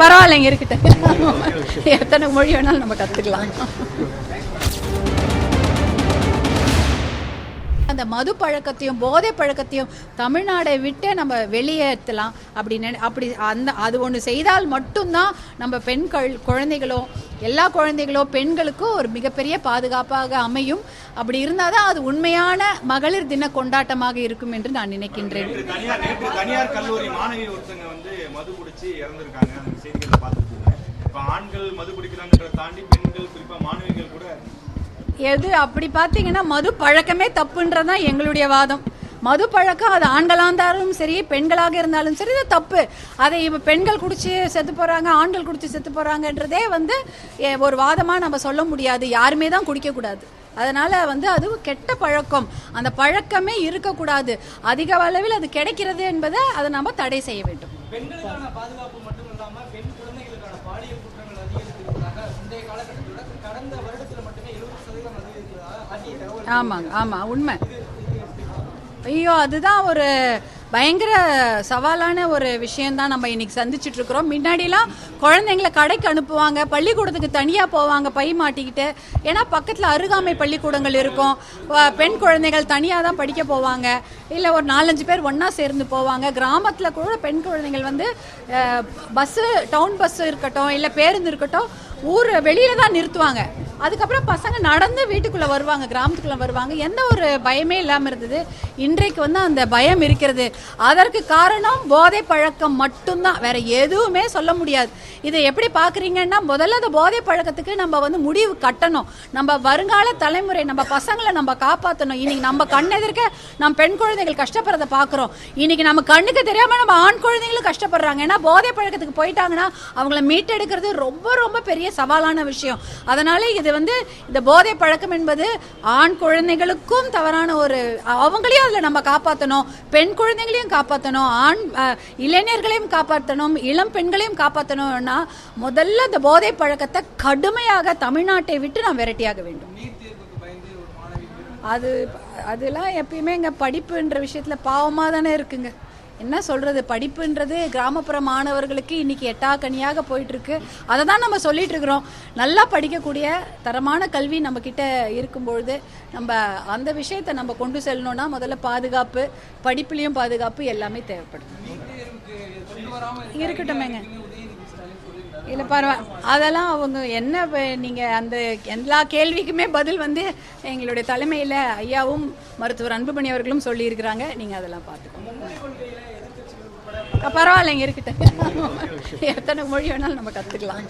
பரவாயில்லைங்க இருக்கட்டும். எத்தனை மொழி வேணாலும் நம்ம கற்றுக்கலாம் அந்த மது பழக்கத்தையும் போதை பழக்கத்தையும் தமிழ்நாடை விட்டு நம்ம வெளியேற்றலாம் அப்படி அப்படி அந்த அது ஒன்று செய்தால் மட்டும்தான் நம்ம பெண்கள் குழந்தைகளோ எல்லா குழந்தைகளோ பெண்களுக்கும் ஒரு மிகப்பெரிய பாதுகாப்பாக அமையும். அப்படி இருந்தால் தான் அது உண்மையான மகளிர் தின கொண்டாட்டமாக இருக்கும் என்று நான் நினைக்கின்றேன். தனியார் கல்லூரி மாணவி ஒருத்தங்க வந்து மது குடிச்சு இறந்துருக்காங்க. செய்திகளை பார்த்துருக்கீங்க. இப்போ ஆண்கள் மது குடிக்கிறாங்கன்றத தாண்டி பெண்கள் குறிப்பா மாணவிகள் கூட எது அப்படி பார்த்தீங்கன்னா மது பழக்கமே தப்புன்றதான் எங்களுடைய வாதம். மது பழக்கம் அது ஆண்களாக இருந்தாலும் சரி பெண்களாக இருந்தாலும் சரி இது தப்பு. அதை இப்போ பெண்கள் குடிச்சு செத்து போகிறாங்க ஆண்கள் குடிச்சு செத்து போகிறாங்கன்றதே வந்து ஒரு வாதமாக நம்ம சொல்ல முடியாது. யாருமே தான் குடிக்கக்கூடாது அதனால் வந்து அது கெட்ட பழக்கம். அந்த பழக்கமே இருக்கக்கூடாது. அதிக அளவில் அது கிடைக்கிறது என்பதை அதை நம்ம தடை செய்ய வேண்டும். பெண்களுக்கான ஆமாங்க ஆமாம் உண்மை. ஐயோ அதுதான் ஒரு பயங்கர சவாலான ஒரு விஷயம்தான் நம்ம இன்னைக்கு சந்திச்சுட்டு இருக்கிறோம் முன்னாடிலாம் குழந்தைங்களை கடைக்கு அனுப்புவாங்க பள்ளிக்கூடத்துக்கு தனியாக போவாங்க பை மாட்டிக்கிட்டு. ஏன்னா பக்கத்தில் அருகாமை பள்ளிக்கூடங்கள் இருக்கும். பெண் குழந்தைகள் தனியாக தான் படிக்க போவாங்க. இல்லை ஒரு நாலஞ்சு பேர் ஒன்றா சேர்ந்து போவாங்க. கிராமத்தில் கூட பெண் குழந்தைகள் வந்து பஸ்ஸு டவுன் பஸ்ஸு இருக்கட்டும் இல்லை பேருந்து இருக்கட்டும் ஊர் வெளியில தான் நிறுத்துவாங்க. அதுக்கப்புறம் பசங்க நடந்து வீட்டுக்குள்ள வருவாங்க கிராமத்துக்குள்ள வருவாங்க. எந்த ஒரு பயமே இல்லாம இருந்தது. இன்றைக்கு வந்து அந்த பயம் இருக்கிறது. அதற்கு காரணம் போதை பழக்கம் மட்டும்தான். வேற எதுவுமே சொல்ல முடியாது. இதை எப்படி பாக்குறீங்கன்னா முதல்ல அந்த போதை பழக்கத்துக்கு நம்ம வந்து முடிவு கட்டணும். நம்ம வருங்கால தலைமுறை நம்ம பசங்களை நம்ம காப்பாற்றணும் இன்னைக்கு நம்ம கண்ணெதிர்க்க நம்ம பெண் குழந்தைகள் கஷ்டப்படுறத பார்க்குறோம். இன்னைக்கு நம்ம கண்ணுக்கு தெரியாம நம்ம ஆண் குழந்தைங்களும் கஷ்டப்படுறாங்க. ஏன்னா போதை பழக்கத்துக்கு போயிட்டாங்கன்னா அவங்கள மீட்டெடுக்கிறது ரொம்ப ரொம்ப பெரிய சவாலான விஷயம். அதனால இது வந்து இந்த போதை பழக்கம் என்பது ஆண் குழந்தைகளுக்கும் தவறான ஒரு அவங்களையும் அதில் நம்ம காப்பாற்றணும் பெண் குழந்தைகளையும் காப்பாற்றணும் ஆண் இளைஞர்களையும் காப்பாற்றணும் இளம் பெண்களையும் காப்பாற்றணும்னா முதல்ல இந்த போதை பழக்கத்தை கடுமையாக தமிழ்நாட்டை விட்டு நாம் விரட்டியாக வேண்டும். அது அதெல்லாம் எப்பயுமே இங்கே படிப்புன்ற விஷயத்தில் பாவமாக தானே இருக்குங்க. என்ன சொல்கிறது படிப்புன்றது கிராமப்புற மாணவர்களுக்கு இன்னைக்கு எட்டாக்கனியாக போயிட்டுருக்கு. அதை தான் நம்ம சொல்லிட்டு இருக்கிறோம் நல்லா படிக்கக்கூடிய தரமான கல்வி நம்ம கிட்ட இருக்கும்பொழுது நம்ம அந்த விஷயத்தை நம்ம கொண்டு செல்லணும்னா முதல்ல பாதுகாப்பு படிப்புலேயும் பாதுகாப்பு எல்லாமே வராம இருக்கட்டுமேங்க. இல்லை பரவாயில்ல அதெல்லாம் அவங்க என்ன இப்ப நீங்க அந்த எல்லா கேள்விக்குமே பதில் வந்து எங்களுடைய தலைமையில் ஐயாவும் மருத்துவர் அன்புமணி அவர்களும் சொல்லியிருக்கிறாங்க. நீங்கள் அதெல்லாம் பார்த்துக்கோங்க. பரவாயில்லைங்க இருக்கட்டும். எத்தனை மொழி வேணாலும் நம்ம கற்றுக்கலாம்